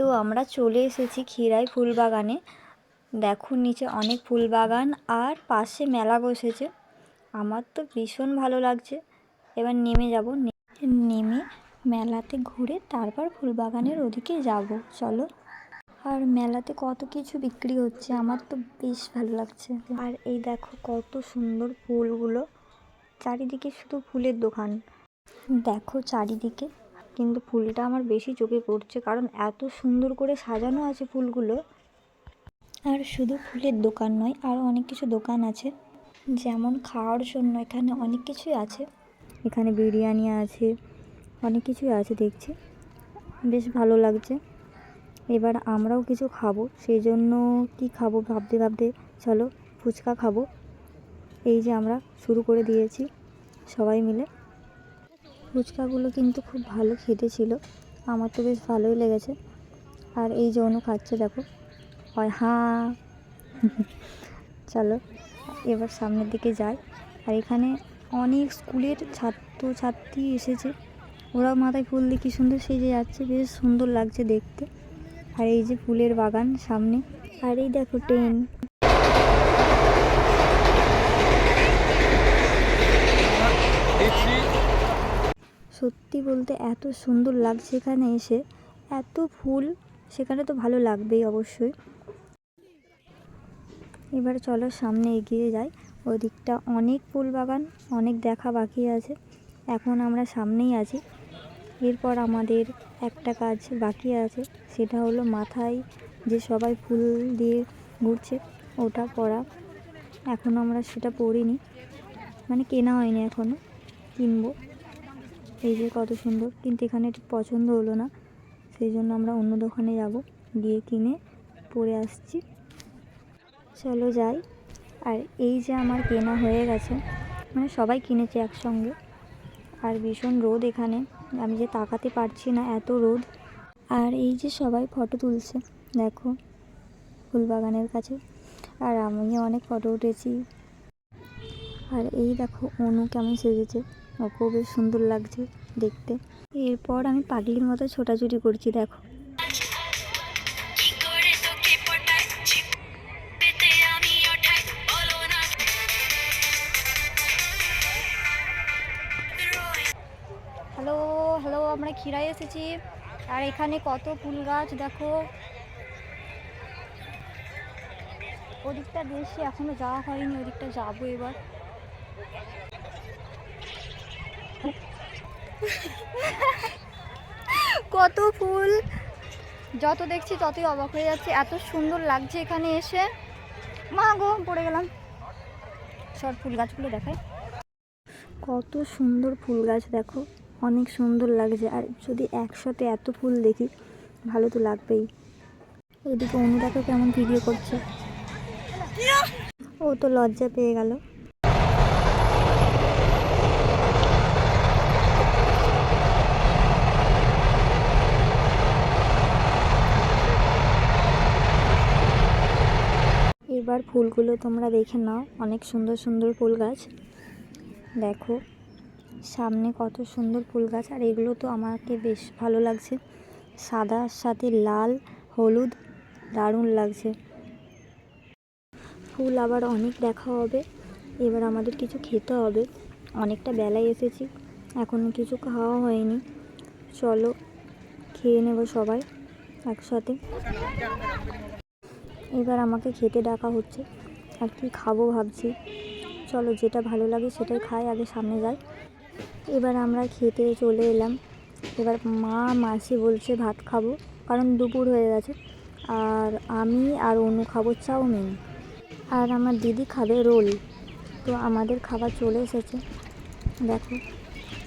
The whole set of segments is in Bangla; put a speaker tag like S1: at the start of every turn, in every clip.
S1: তো আমরা চলে এসেছি ক্ষীরাই ফুল বাগানে নিচে অনেক ফুল বাগান আর পাশে মেলা বসেছে। আমার তো ভীষণ ভালো লাগছে। এবার নেমে যাব। নেমে মেলাতে ঘুরে তারপর ফুল বাগানের ওদিকে যাব। চলো। আর মেলাতে কত কিছু বিক্রি হচ্ছে আমার তো বেশ ভালো লাগছে। আর এই দেখো কত সুন্দর ফুলগুলো। চারিদিকে শুধু ফুলের দোকান। দেখো চারিদিকে। কিন্তু ফুলটা আমার বেশি চোখে পড়ছে, কারণ এত সুন্দর করে সাজানো আছে ফুলগুলো। আর শুধু ফুলের দোকান নয় আরও অনেক কিছু দোকান আছে। যেমন খাওয়ার জন্য এখানে অনেক কিছুই আছে। এখানে বিরিয়ানি আছে, অনেক কিছুই আছে দেখছি। বেশ ভালো লাগছে। এবার আমরাও কিছু খাব সেই জন্য কি খাব ভাবতে ভাবতে, চলো ফুচকা খাব। এই যে আমরা শুরু করে দিয়েছি, সবাই মিলে। ফুচকাগুলো কিন্তু খুব ভালো খেতে ছিল। আমার তো বেশ ভালোই লেগেছে। আর এই যে অনু খাচ্ছে, দেখো। হয় হাঁ। চলো, এবার সামনের দিকে যাই। আর এখানে অনেক স্কুলের ছাত্রছাত্রী এসেছে। ওরাও মাথায় ফুল দিয়ে কী সুন্দর সেজে যাচ্ছে, বেশ সুন্দর লাগছে দেখতে। আর এই যে ফুলের বাগান সামনে। আর এই দেখো ট্রেন। সত্যি বলতে এত সুন্দর লাগছে এখানে এসে। এত ফুল, সেখানে তো ভালো লাগবেই অবশ্যই। এবার চলো সামনে এগিয়ে যাই। ওদিকটা অনেক ফুল বাগান, অনেক দেখা বাকি আছে। এখন আমরা সামনেই আছি। এরপর আমাদের একটা কাজ বাকি আছে, সেটা হলো মাথায় যে সবাই ফুল দিয়ে ঘুরছে, ওটা পরা। এখনও আমরা সেটা পরিনি। মানে কেনা হয়নি এখনও কিনবো। এই যে কত সুন্দর। কিন্তু এখানে পছন্দ হলো না। সেই জন্য আমরা অন্য দোকানে যাব। গিয়ে কিনে পরে আসছি। চলো যাই। আর এই যে আমার কেনা হয়ে গেছে। মানে সবাই কিনেছে একসঙ্গে। আর ভীষণ রোদ এখানে। আমি যে তাকাতে পারছি না এত রোদ। আর এই যে সবাই ফটো তুলছে। দেখো, ফুলবাগানের কাছে। আর আমি অনেক ফটো উঠেছি। আর এই দেখো, অনু কেমন সেজেছে। বেশ সুন্দর লাগছে দেখতে। এরপর আমি পাগলির মতো ছোটাছুটি করছি, দেখো। হ্যালো হ্যালো, আমরা ক্ষীরাই এসেছি। আর এখানে কত ফুল গাছ, দেখো। ওদিকটা বেশি এখনও যাওয়া হয়নি, ওদিকটা যাব এবার। কত ফুল। যত দেখছি ততই অবাক হয়ে যাচ্ছে। এত সুন্দর লাগছে এখানে এসে। মা গো, পড়ে গেলাম। সব ফুল গাছগুলো দেখায় কত সুন্দর ফুল গাছ, দেখো। অনেক সুন্দর লাগছে। আর যদি একসাথে এত ফুল দেখি, ভালো তো লাগবেই। এদিকে অনুরাকে কেমন ভিডিও করছে। ও তো লজ্জা পেয়ে গেল। এবার ফুলগুলো তোমরা দেখে নাও। অনেক সুন্দর সুন্দর ফুল গাছ। দেখো, সামনে কত সুন্দর ফুল গাছ। আর এগুলো তো আমাকে বেশ ভালো লাগছে। সাদার সাথে লাল, হলুদ, দারুণ লাগছে। ফুল আবার অনেক দেখা হবে। এবার আমাদের কিছু খেতে হবে। অনেকটা বেলায় এসেছি। এখনও কিছু খাওয়া হয়নি। চলো, খেয়ে নেব সবাই একসাথে। এবার আমাকে খেতে ডাকা হচ্ছে। আর কি খাব ভাবছি। চলো যেটা ভালো লাগে সেটাই খাই, আগে সামনে যাই। এবার আমরা খেতে চলে এলাম। এবার মা মাসি বলছে ভাত খাব, কারণ দুপুর হয়ে গেছে। আর আমি আর অনু খাব চাউমিন। আর আমার দিদি খাবে রোল। তো আমাদের খাবার চলে এসেছে। দেখো,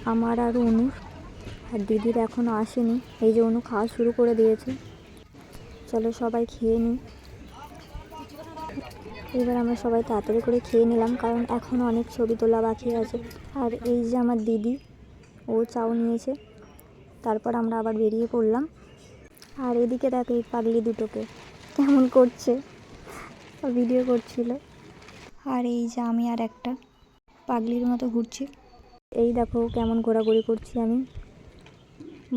S1: আমার আর অনুর আর দিদির এখনও আসেনি। এই যে অনু খাওয়া শুরু করে দিয়েছে। চলো সবাই খেয়ে নিই। এবার আমরা সবাই তাড়াতাড়ি করে খেয়ে নিলাম, কারণ এখনও অনেক ছবি তোলা বাকি আছে। আর এই যে আমার দিদি, ও চাও নিয়েছে। তারপর আমরা আবার বেরিয়ে পড়লাম। আর এদিকে দেখো এই পাগলি দুটোকে কেমন করছে। ভিডিও করছিল। আর এই যে আমি আর একটা পাগলির মতো ঘুরছি। এই দেখো কেমন ঘোরাঘুরি করছি আমি।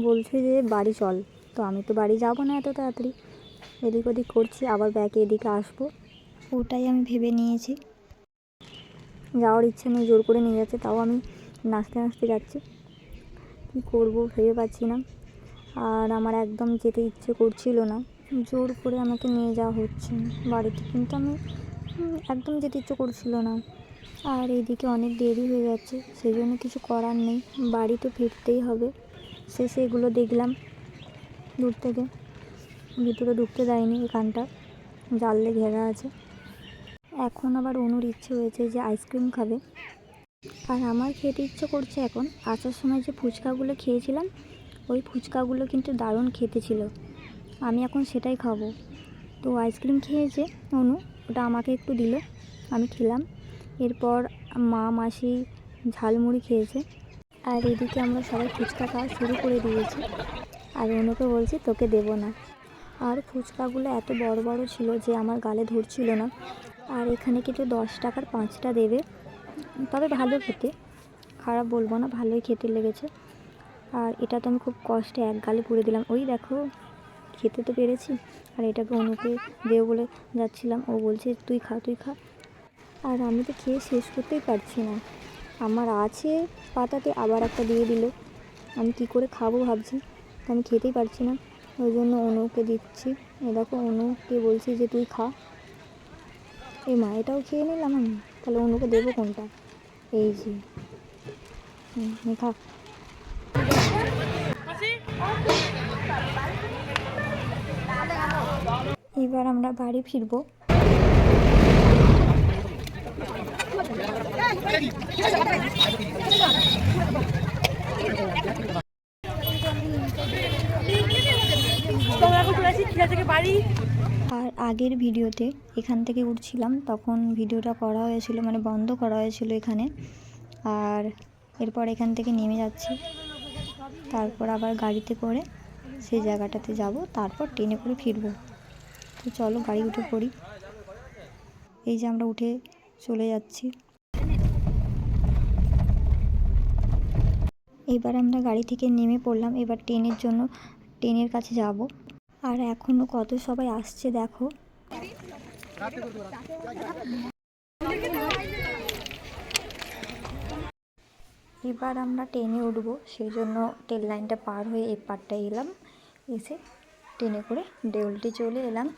S1: বলছে যে বাড়ি চল, তো আমি তো বাড়ি যাব না এত তাড়াতাড়ি। এদিক ওদিক করছি, আবার ব্যাকে এদিকে আসব। ওটাই আমি ভেবে নিয়েছি। যাওয়ার ইচ্ছে নেই, জোর করে নিয়ে যাচ্ছে, তাও আমি নাচতে নাচতে যাচ্ছি। কী করব ভেবে পাচ্ছি না। আর আমার একদম যেতে ইচ্ছে করছিল না। জোর করে আমাকে নিয়ে যাওয়া হচ্ছে বাড়িতে, কিন্তু আমি একদম যেতে ইচ্ছে করছিল না। আর এইদিকে অনেক দেরি হয়ে যাচ্ছে, সেই জন্য কিছু করার নেই। বাড়ি তো ফিরতেই হবে। শেষে এগুলো দেখলাম দূর থেকে। ভিতরে ঢুকতে দেয়নি এখানটা। জানলে ঘেরা আছে। এখন আবার অনুর ইচ্ছে হয়েছে যে আইসক্রিম খাবে। আর আমার খেতে ইচ্ছে করছে এখন। আসার সময় যে ফুচকাগুলো খেয়েছিলাম, ওই ফুচকাগুলো কিন্তু দারুণ খেতে ছিল। আমি এখন সেটাই খাব। তো আইসক্রিম খেয়েছে অনু, ওটা আমাকে একটু দিল। আমি খেলাম। এরপর মা, মাসি ঝালমুড়ি খেয়েছে। আর এদিকে আমরা সবাই ফুচকা খাওয়া শুরু করে দিয়েছি। আর অনুকে বলছি, তোকে দেবো না। আর ফুচকাগুলো এত বড় বড় ছিল যে আমার গালে ধরছিল না। আর এখানে কিন্তু দশ টাকার পাঁচটা দেবে। তবে ভালো খেতে। খারাপ বলব না, ভালোই খেতে লেগেছে। আর এটা তো আমি খুব কষ্টে এক গালে পুড়ে দিলাম। ওই দেখো, খেতে তো পেরেছি। আর এটাকে অনুকে দেবো বলে যাচ্ছিলাম। ও বলছে, তুই খা তুই খা। আর আমি তো খেয়ে শেষ করতেই পারছি না। আমার আছে পাতাতে, আবার একটা দিয়ে দিল। আমি কি করে খাব ভাবছি। তো আমি খেতেই পারছি না। ওই জন্য অনুকে দিচ্ছি। এ দেখো, অনুকে বলছি যে, তুই খা। এ মা, এটাও খেয়ে নিলাম আমি। তাহলে অন্যকে দেবো কোনটা? এই যে। খা। এবার আমরা বাড়ি ফিরবো। আর আগের ভিডিওতে এখান থেকে উঠছিলাম, তখন ভিডিওটা করা হয়েছিল মানে বন্ধ করা হয়েছিল এখানে। আর এরপর এখান থেকে নেমে যাচ্ছি, তারপর আবার গাড়িতে করে সেই জায়গাটাতে যাব, তারপর ট্রেনে করে ফিরবো। তো চলো গাড়ি উঠে পড়ি। এই যে আমরা উঠে চলে যাচ্ছি। এবার আমরা গাড়ি থেকে নেমে পড়লাম, এবার ট্রেনের জন্য, ট্রেনের কাছে যাব। আর এখনও কত সবাই আসছে দেখো। এবার আমরা ট্রেনে উঠবো, সেই জন্য ট্রেন লাইনটা পার হয়ে এই পারটায় এলাম। এসে ট্রেনে করে দেউলটি চলে এলাম।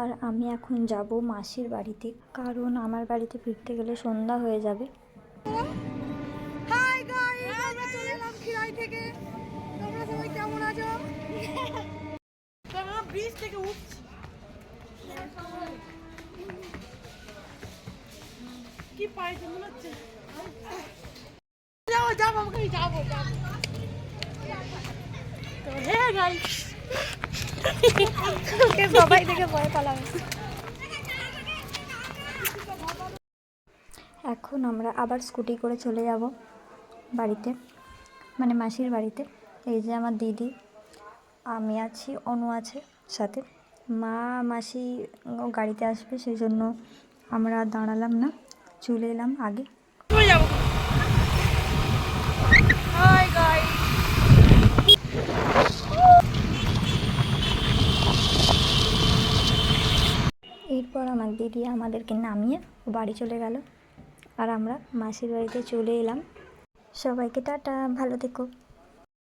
S1: আর আমি এখন যাব মাসির বাড়িতে, কারণ আমার বাড়িতে ফিরতে গেলে সন্ধ্যা হয়ে যাবে।
S2: থেকে। তোমরা সবাই কেমন আছো?
S1: সবাই দেখে ভয় পালাম এখন আমরা আবার স্কুটি করে চলে যাব বাড়িতে মানে মাসির বাড়িতে। এই যে আমার দিদি, আমি আছি, অনু আছে। সাথে। মা মাসি গাড়িতে আসবে সেই জন্য আমরা দাঁড়ালাম না। চলে এলাম আগে। এরপর আমার দিদি আমাদেরকে নামিয়ে ও বাড়ি চলে গেল। আর আমরা মাসির বাড়িতে চলে এলাম। সবাইকে টাটা ভালো থেকো।